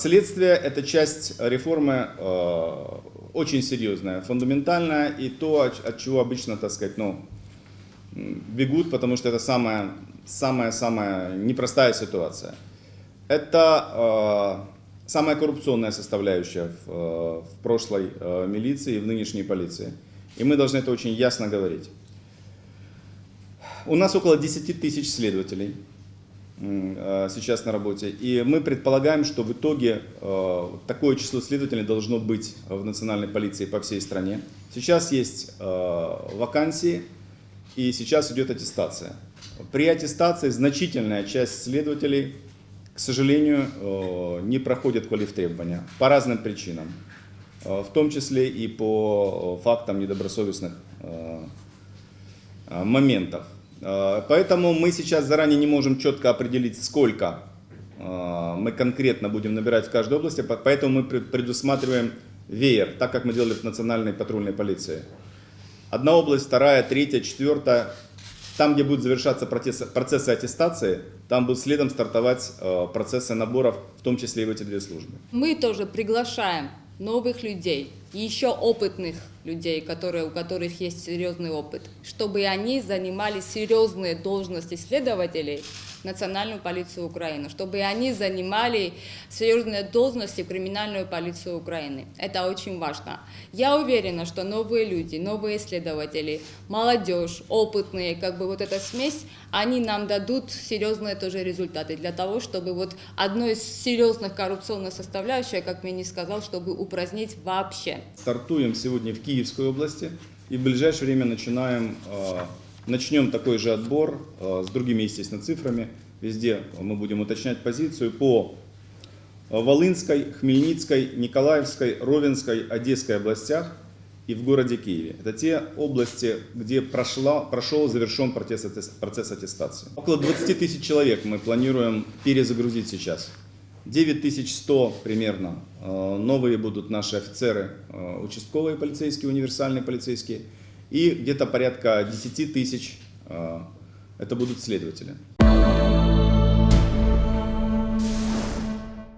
Следствие – это часть реформы э, очень серьезная, фундаментальная, и то, от, чего обычно, так сказать, ну, бегут, потому что это самая, самая, самая непростая ситуация. Это э, самая коррупционная составляющая в, э, в прошлой э, милиции и в нынешней полиции. И мы должны это очень ясно говорить. У нас около 10 тысяч следователей сейчас на работе. И мы предполагаем, что в итоге э, такое число следователей должно быть в национальной полиции по всей стране. Сейчас есть э, вакансии, и сейчас идет аттестация. При аттестации значительная часть следователей, к сожалению, э, не проходит квалифтребования по разным причинам, э, в том числе и по э, фактам недобросовестных э, э, моментов. Э, Поэтому мы сейчас заранее не можем четко определить, сколько э, мы конкретно будем набирать в каждой области, по- поэтому мы пред- предусматриваем веер, так как мы делали в национальной патрульной полиции. Одна область, вторая, третья, четвертая. Там, где будут завершаться процессы, процессы аттестации, там будут следом стартовать э, процессы наборов, в том числе и в эти две службы. Мы тоже приглашаем новых людей, еще опытных людей, которые, у которых есть серьезный опыт, чтобы они занимали серьезные должности следователей в Национальную полицию Украины, чтобы они занимали серьезные должности в криминальную полицию Украины. Это очень важно. Я уверена, что новые люди, новые следователи, молодежь, опытные, как бы вот эта смесь, они нам дадут серьезные тоже результаты для того, чтобы вот одной из серьезных коррупционных составляющих, как мне не сказал, чтобы упразднить вообще. Стартуем сегодня в Киевской области и в ближайшее время начинаем, э, начнем такой же отбор э, с другими, естественно, цифрами. Везде мы будем уточнять позицию по Волынской, Хмельницкой, Николаевской, Ровенской, Одесской областях и в городе Киеве. Это те области, где прошла, прошел, завершен процесс, процесс аттестации. Около 20 тысяч человек мы планируем перезагрузить сейчас. 9100 примерно э, новые будут наши офицеры, э, участковые полицейские, универсальные полицейские. И где-то порядка 10 тысяч э, это будут следователи.